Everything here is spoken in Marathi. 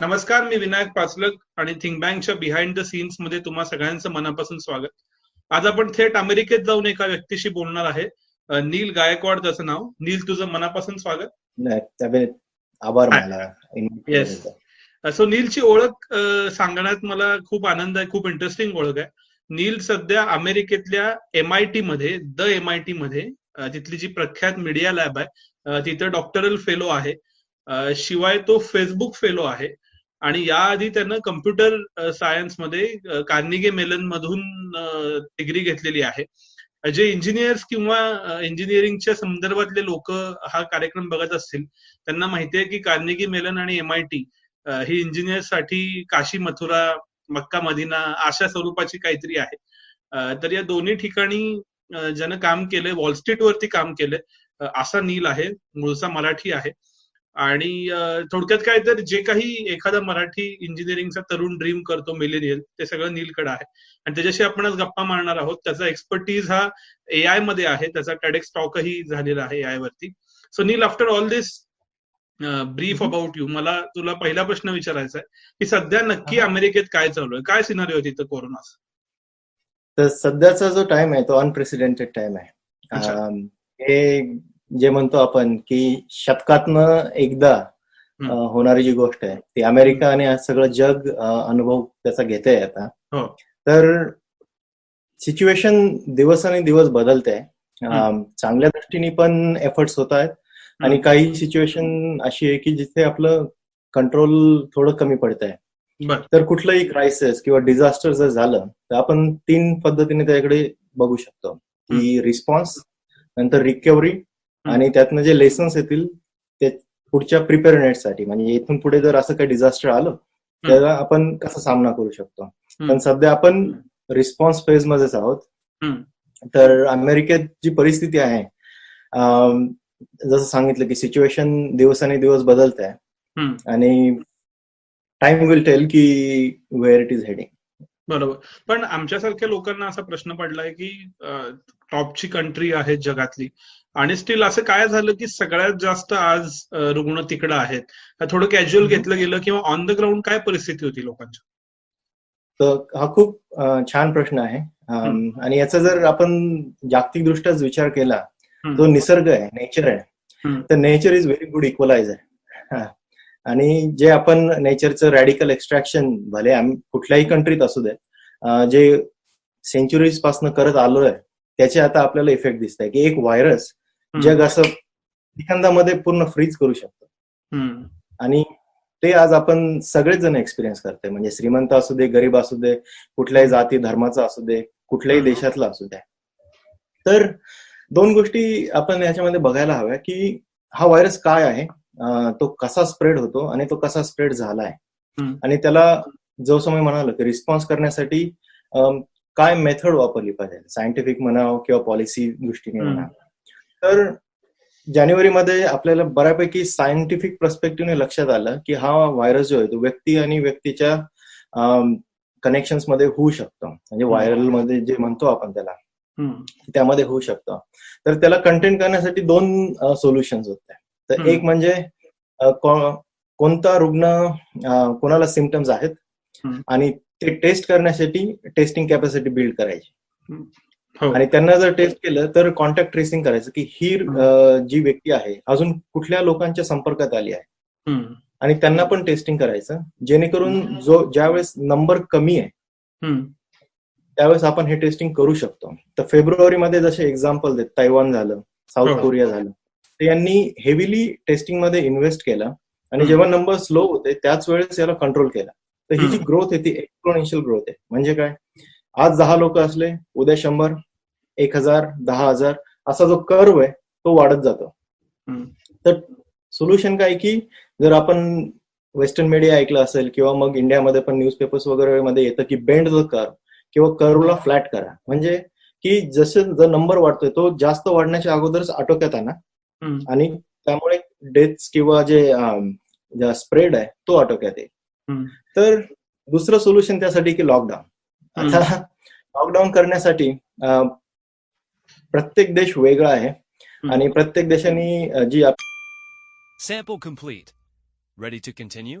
नमस्कार मी विनायक पाचलक आणि थिंक बँकच्या बिहाइंड द सीन्समध्ये तुम्हा सगळ्यांचं मनापासून स्वागत. आज आपण थेट अमेरिकेत जाऊन एका व्यक्तीशी बोलणार आहे नील गायकवाड त्याचं नाव. नील तुझं मनापासून स्वागत. आभार. केल्याबद्दल. सो नीलची ओळख सांगण्यात मला खूप आनंद आहे खूप इंटरेस्टिंग ओळख आहे. नील सध्या अमेरिकेतल्या एम आय टी मध्ये द एम आय टी मध्ये तिथली जी प्रख्यात मीडिया लॅब आहे तिथं डॉक्टरल फेलो आहे. शिवाय तो फेसबुक फेलो आहे. आणि याआधी त्यानं कम्प्युटर सायन्समध्ये कार्निगे मेलन मधून डिग्री घेतलेली आहे. जे इंजिनियर्स किंवा इंजिनिअरिंगच्या संदर्भातले लोक हा कार्यक्रम बघत असतील त्यांना माहिती आहे की कार्निगी मेलन आणि एम आय टी ही इंजिनियर्ससाठी काशी मथुरा मक्का मदिना अशा स्वरूपाची काहीतरी आहे. तर या दोन्ही ठिकाणी ज्यानं काम केलंय वॉल स्ट्रीट वरती काम केलंय असा नील आहे मूळचा मराठी आहे. आणि थोडक्यात काय तर जे काही एखादा मराठी इंजिनिअरिंगचा तरुण ड्रीम करतो मिलेनियल ते सगळं नीलकडे आहे. आणि त्याच्याशी आपण आज गप्पा मारणार आहोत. त्याचा एक्सपर्टीज हा ए आयमध्ये आहे. त्याचा टेडेक्स टॉकही झालेला आहे ए आय वरती. So Neel after all this brief. About you मला तुला पहिला प्रश्न विचारायचा आहे की सध्या नक्की. अमेरिकेत काय चालू आहे? काय सिनारी होती तिथं कोरोना तर सध्याचा जो टाइम आहे तो अनप्रेसिडेंटेड टाइम आहे. हे जे म्हणतो आपण की शतकातनं एकदा होणारी जी गोष्ट आहे ती अमेरिका आणि सगळं जग अनुभव त्याचा घेते आता. हो. तर सिच्युएशन दिवस आणि दिवस बदलते. चांगल्या दृष्टीने पण एफर्ट्स होत आहेत आणि. काही सिच्युएशन अशी आहे की जिथे आपलं कंट्रोल थोडं कमी पडत आहे तर कुठलंही क्रायसिस किंवा डिझास्टर जर झालं तर आपण तीन पद्धतीने त्याकडे बघू शकतो. की रिस्पॉन्स नंतर रिकव्हरी आणि त्यातनं जे लेसन्स येतील ते पुढच्या प्रिपेअरनेससाठी म्हणजे इथून पुढे जर असं काही डिझास्टर आलं त्याला आपण कसा सामना करू शकतो? पण सध्या आपण रिस्पॉन्स फेज मध्येच आहोत. तर अमेरिकेत जी परिस्थिती आहे जसं सांगितलं की सिच्युएशन दिवसाने दिवस बदलत आहे. आणि टाइम विल टेल की वेअर इट इज हेडिंग बरोबर पण आमच्यासारख्या लोकांना असा प्रश्न पडलाय की टॉपची कंट्री आहे जगातली आणि स्टील असं काय झालं की सगळ्यात जास्त आज रुग्ण तिकडं आहेत थोडं कॅज्युअल. घेतलं गेलं किंवा ऑन द ग्राउंड काय परिस्थिती होती लोकांची तर हा खूप छान प्रश्न आहे आणि याचा जर आपण जागतिक दृष्ट्याच विचार केला. जो निसर्ग आहे नेचर आहे. तर नेचर इज व्हेरी गुड हा. आणि जे आपण नेचरचं रॅडिकल एक्स्ट्रॅक्शन भले आम्ही कुठल्याही कंट्रीत असू दे जे सेंचुरीजपासून करत आलोय त्याचे आता आपल्याला इफेक्ट दिसत आहे की एक व्हायरस. जग असं सेकंदामध्ये पूर्ण फ्रीज करू शकतो. आणि ते आज आपण सगळेच जण एक्सपिरियन्स करते म्हणजे श्रीमंत असू दे गरीब असू दे कुठल्याही जाती धर्माचा असू दे कुठल्याही. देशातला असू दे तर दोन गोष्टी आपण याच्यामध्ये बघायला हव्या की हा व्हायरस काय आहे तो कसा स्प्रेड होतो आणि तो कसा स्प्रेड झालाय. हम्म. आणि त्याला जो समय म्हणाल की रिस्पॉन्स करण्यासाठी काय मेथड वापरली पाहिजे? सायंटिफिक म्हणावं किंवा पॉलिसी दृष्टीने. म्हणा तर जानेवारीमध्ये आपल्याला बऱ्यापैकी सायंटिफिक पर्स्पेक्टिव्हने लक्षात आलं की हा व्हायरस जो आहे तो व्यक्ती आणि व्यक्तीच्या कनेक्शनमध्ये होऊ शकतो. म्हणजे व्हायरलमध्ये जे म्हणतो आपण त्याला. त्यामध्ये होऊ शकतं. तर त्याला कंटेन करण्यासाठी दोन सोल्युशन्स होते. तर. एक म्हणजे कोणता रुग्ण कोणाला सिमटम्स आहेत. आणि ते टेस्ट करण्यासाठी टेस्टिंग कॅपॅसिटी बिल्ड करायची हो आणि त्यांना जर टेस्ट केलं तर कॉन्टॅक्ट ट्रेसिंग करायचं की ही जी व्यक्ती आहे अजून कुठल्या लोकांच्या संपर्कात आली आहे. आणि त्यांना पण टेस्टिंग करायचं जेणेकरून जो ज्यावेळेस नंबर कमी आहे. त्यावेळेस आपण हे टेस्टिंग करू शकतो तर फेब्रुवारीमध्ये जसे एक्झाम्पल देत तैवान झालं साऊथ हो. कोरिया झालं तर यांनी हेविली टेस्टिंगमध्ये इन्व्हेस्ट केलं आणि. जेव्हा नंबर स्लो होते त्याच वेळेस याला कंट्रोल केला तर ही जी. ग्रोथ आहे ती एक्सप्लोनेन्शियल ग्रोथ आहे म्हणजे काय आज दहा लोक असले उद्या शंभर एक हजार दहा हजार असा जो कर्व आहे तो वाढत जातो. तर सोल्युशन काय की जर आपण वेस्टर्न मीडिया ऐकलं असेल किंवा मग इंडियामध्ये पण न्यूजपेपर्स वगैरे मध्ये येतं की बेंड द कर्व किंवा कर्वला फ्लॅट करा म्हणजे की जसं जर नंबर वाढतोय तो जास्त वाढण्याच्या अगोदरच आटोक्यात आणा. आणि त्यामुळे डेथ्स किंवा जे स्प्रेड आहे तो आटोक्यात येईल हम्म. तर दुसरं सोल्युशन त्यासाठी की लॉकडाऊन आता लॉकडाऊन करण्यासाठी प्रत्येक देश वेगळा आहे आणि प्रत्येक देशाने जी Sample complete. Ready to continue?